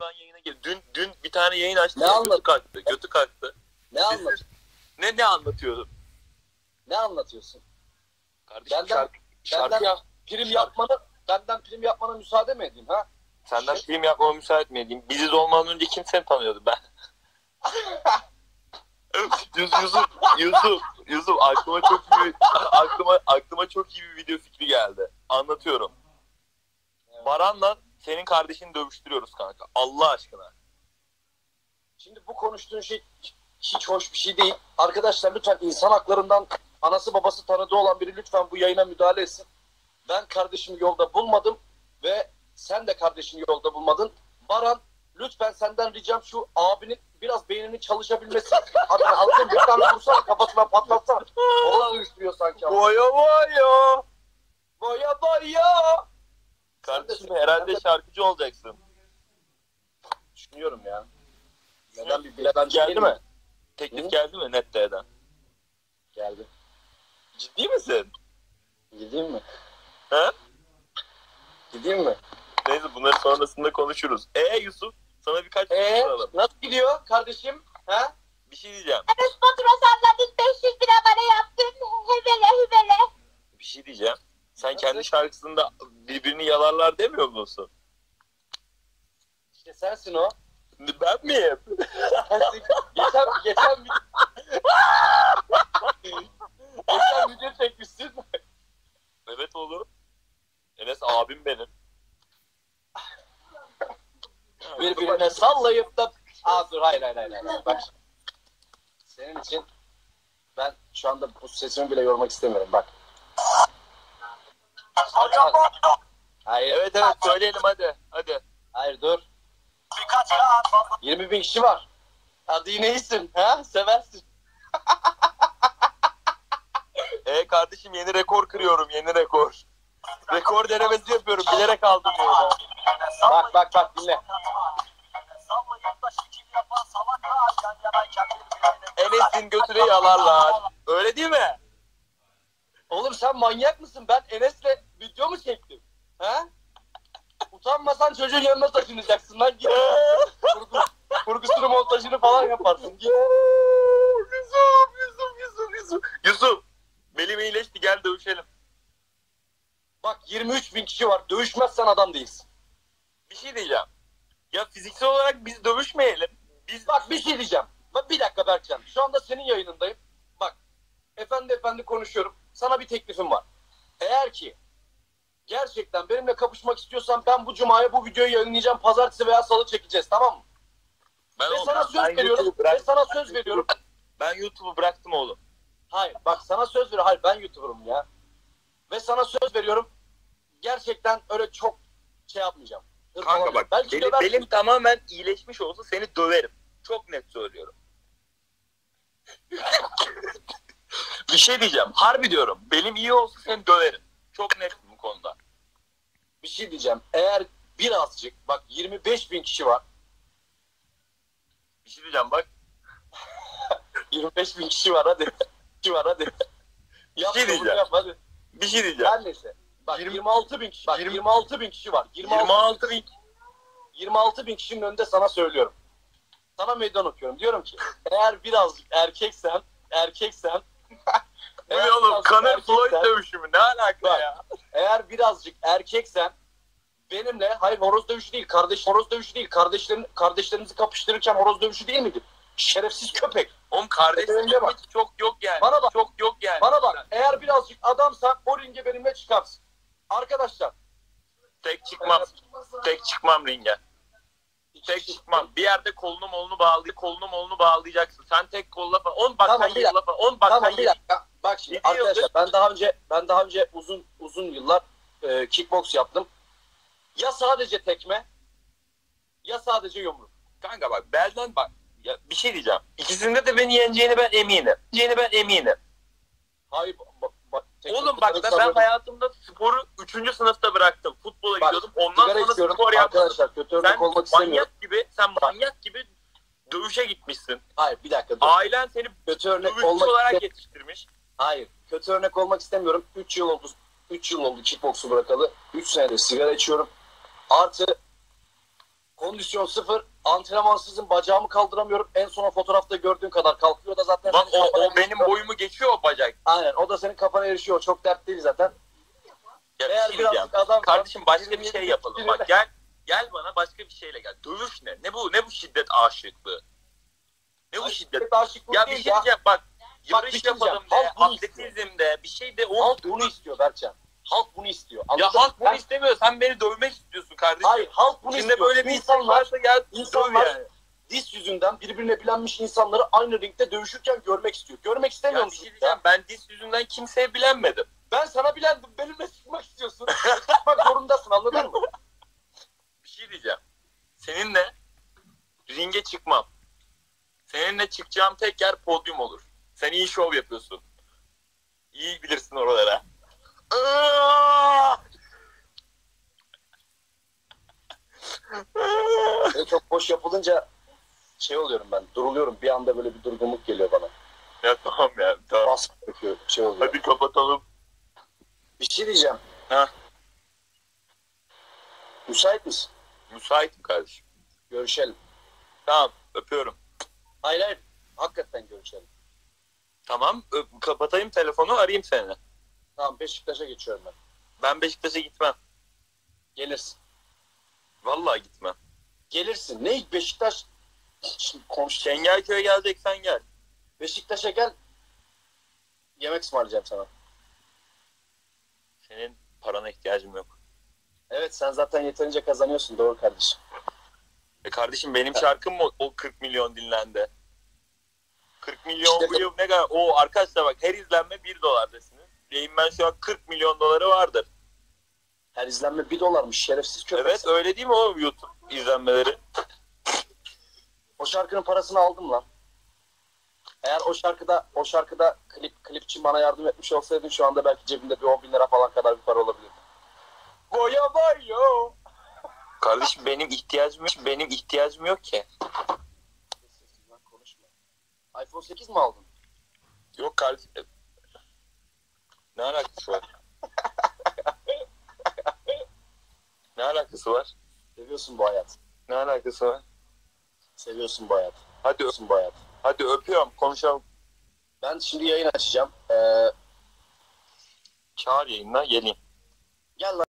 ben yayına gir. Dün dün bir tane yayın açtı. Ne götü anlat- kalktı. Götü kalktı. Ne anlat Ne ne anlatıyordum? ne anlatıyorsun? Kardeşim Benden- şarkı, şarkı Benden yap. prim şarkı- yapmanı benden prim yapmana müsaade mi edeyim ha? Senden film yapmama müsait mi edeyim? Biziz olmadan önce kim seni tanıyordu ben? Yusuf, Yusuf, Yusuf, Yusuf aklıma çok iyi aklıma, aklıma çok iyi bir video fikri geldi. Anlatıyorum. Baran'la senin kardeşini dövüştürüyoruz kanka. Allah aşkına. Şimdi bu konuştuğun şey hiç hoş bir şey değil. Arkadaşlar lütfen insan haklarından anası babası tanıdığı olan biri lütfen bu yayına müdahale etsin. Ben kardeşimi yolda bulmadım ve sen de kardeşini yolda bulmadın. Baran lütfen senden ricam şu abinin biraz beyninin çalışabilmesi. Abi halkın bir tane vursana kafasına patlatsana. Horoz uyuşturuyor sanki. Boya boya. Boya boya. Kardeşim herhalde şarkıcı olacaksın. Düşünüyorum ya. Neden bir bilemem Geldi mi? Teklif Hı? geldi mi Nette'den? Geldi. Ciddi misin? Gideyim mi? He? Gideyim mi? Neyse bunları sonrasında konuşuruz. E Yusuf sana birkaç soru Ee, soralım. nasıl gidiyor kardeşim? Ha? Bir şey diyeceğim. Enes Batur'a salladın 500 bin abone yaptın. Hüvele hüvele. Bir şey diyeceğim. Sen kendi şarkısında birbirini yalarlar demiyor musun? İşte sensin o. Ben miyim? Geçen, geçen, bir... geçen video çekmişsin. Evet oğlum. Enes abim benim. Birbirine sallayıp da... Aa dur hayır hayır hayır. hayır. Bak. Senin için ben şu anda bu sesimi bile yormak istemiyorum. Bak. Hayır, Evet evet söyleyelim hadi. Hadi. hayır dur. 20 bin kişi var. Hadi yine iyisin. Ha? Seversin. E kardeşim yeni rekor kırıyorum yeni rekor. Rekor denemesi yapıyorum bilerek aldım böyle. Bak bak bak dinle. Enes'in götüne yalarlar. Öyle değil mi? Oğlum sen manyak mısın? Ben Enes'le video mu çektim? Ha? Utanmasan çocuğun yanına taşınacaksın lan git. Kurgu, kurgusunu montajını falan yaparsın. Git. Yusuf, Yusuf, Yusuf, Yusuf. Yusuf, belim iyileşti gel dövüşelim. Bak 23 bin kişi var. Dövüşmezsen adam değilsin. Bir şey diyeceğim. Ya fiziksel olarak biz dövüşmeyelim. Biz Bak bir şey diyeceğim. Bak bir dakika Berkcan. Şu anda senin yayınındayım. Bak. Efendi efendi konuşuyorum. Sana bir teklifim var. Eğer ki gerçekten benimle kapışmak istiyorsan ben bu cumaya bu videoyu yayınlayacağım. Pazartesi veya salı çekeceğiz tamam mı? ben Ve sana ben söz veriyorum. YouTube'u Ve sana söz veriyorum. Ben YouTube'u bıraktım oğlum. Hayır bak sana söz veriyorum. Hayır ben YouTuber'ım ya. Ve sana söz veriyorum. Gerçekten öyle çok şey yapmayacağım. Kanka bak Belki benim, benim tamamen iyileşmiş olsa seni döverim. Çok net söylüyorum. bir şey diyeceğim. Harbi diyorum. Benim iyi olsa seni döverim. Çok net. Bir şey diyeceğim. Eğer birazcık bak 25 bin kişi var. Bir şey diyeceğim bak. 25 bin kişi var hadi. kişi var hadi. Yap, şey bunu diyeceğim. Yap, hadi. Bir şey diyeceğim. Her neyse. Bak 20 26 bin kişi. Bak 20 26 bin kişi var. 26, 26 bin 26 bin kişinin önünde sana söylüyorum. Sana meydan okuyorum. Diyorum ki eğer birazcık erkeksen erkeksen ne oğlum? Conor Floyd dövüşü mü? Ne alaka Bak. ya? Eğer birazcık erkeksen hayır horoz dövüşü değil kardeş horoz dövüşü değil kardeşlerin kardeşlerimizi kapıştırırken horoz dövüşü değil miydi? Şerefsiz köpek. Oğlum kardeşim Önce bak. çok yok yani. Bana bak. Çok yok yani. Bana bak eğer birazcık adamsan o ringe benimle çıkarsın. Arkadaşlar Tek çıkmam. Tek çıkmam ringe. Tek çıkmam. Bir yerde kolunu molunu bağlay kolunu molunu bağlayacaksın. Sen tek kolla falan. On bak Tamam, sen laf. On bak tamam sen. Bak şimdi arkadaşlar ben daha önce ben daha önce uzun uzun yıllar e, kickbox yaptım. Ya sadece tekme ya sadece yumruk. Kanka bak belden bak. Ya bir şey diyeceğim. İkisinde de beni yeneceğini ben eminim. Yeneceğini ben eminim. Hayır bak, bak Oğlum bak ben, ben hayatımda sporu 3. sınıfta bıraktım. Futbola Bak, gidiyordum. Ondan sonra içiyorum. spor yapmadım. Arkadaşlar kötü örnek Sen olmak istemiyorum. gibi, sen manyak gibi dövüşe gitmişsin. Hayır bir dakika dur. Ailen seni Kötü örnek olmak olarak yetiştirmiş. Hayır. Kötü örnek olmak istemiyorum. 3 yıl oldu. 3 yıl oldu kickboksu bırakalı. 3 senedir sigara içiyorum. Artı Kondisyon sıfır. Antrenmansızım. Bacağımı kaldıramıyorum. En son o fotoğrafta gördüğün kadar kalkıyor da zaten. Bak o, o benim erişiyor. boyumu geçiyor o bacak. Aynen. O da senin kafana erişiyor. Çok dert değil zaten. Ya, Eğer bir şey birazcık adam Kardeşim başka bir şey yapalım. Bak gel gel bana başka bir şeyle gel. Dövüş ne? Ne bu ne bu şiddet aşıklığı? Ne bu şiddet? Aşıklık Ya bir değil şey diyeceğim bak. Bak, Yarış bir şey diyeceğim. yapalım de, atletizmde bir şey de o. Halk bunu istiyor Berkcan. Halk bunu istiyor. Ya Anladın mı? halk bunu Ben- istemiyor. Sen beni dövmek istiyorsun kardeşim. Hayır halk bunu İçinde istiyor. böyle bir insan varsa gel insanlar- yani. dis yüzünden birbirine bilenmiş insanları aynı ringde dövüşürken görmek istiyor. Görmek istemiyor Ya musun? şey. Ben dis yüzünden kimseye bilenmedim. Ben sana bilendim. Benimle çıkmak istiyorsun. Çıkmak zorundasın anladın mı? Bir şey diyeceğim. Seninle ringe çıkmam. Seninle çıkacağım tek yer podyum olur. Sen iyi şov yapıyorsun. İyi bilirsin oralara. Böyle çok boş yapılınca şey oluyorum ben. Duruluyorum. Bir anda böyle bir durgunluk geliyor bana. ya tamam ya. Tamam. Bas. Şey oluyor. Hadi kapatalım. Bir şey diyeceğim. Ha. Müsait misin? Müsaitim kardeşim. Görüşelim. Tamam. Öpüyorum. Hayır hayır. Hakikaten görüşelim. Tamam. ö- kapatayım telefonu arayayım seni. Tamam Beşiktaş'a geçiyorum ben. Ben Beşiktaş'a gitmem. Gelirsin. Vallahi gitmem. Gelirsin. Ne Beşiktaş? Şimdi konuş. Çengelköy'e geleceksen gel. Beşiktaş'a gel. Yemek ısmarlayacağım sana. Senin parana ihtiyacım yok. Evet sen zaten yeterince kazanıyorsun. Doğru kardeşim. E kardeşim benim şarkım mı o 40 milyon dinlendi? 40 milyon İşte- bu yıl ne kadar? O arkadaşlar bak her izlenme 1 dolar desiniz. Ben şu an 40 milyon doları vardır. Her izlenme bir dolarmış. Şerefsiz köpek. Evet öyle değil mi o YouTube izlenmeleri? O şarkının parasını aldım lan. Eğer o şarkıda o şarkıda klip klipçi bana yardım etmiş olsaydın şu anda belki cebimde bir 10 bin lira falan kadar bir para olabilirdi. Boya boyo. Kardeşim benim ihtiyacım yok. Benim ihtiyacım yok ki. Konuşma. iPhone 8 mi aldın? Yok kardeşim. Ne alakası var? ne alakası var? Seviyorsun bu hayat. Ne alakası var? Seviyorsun bu hayat. Hadi öp, Seviyorsun bu hayat. hadi öpüyorum. Konuşalım. Ben şimdi yayın açacağım. Ee, Çağır yayına geleyim. gel lan.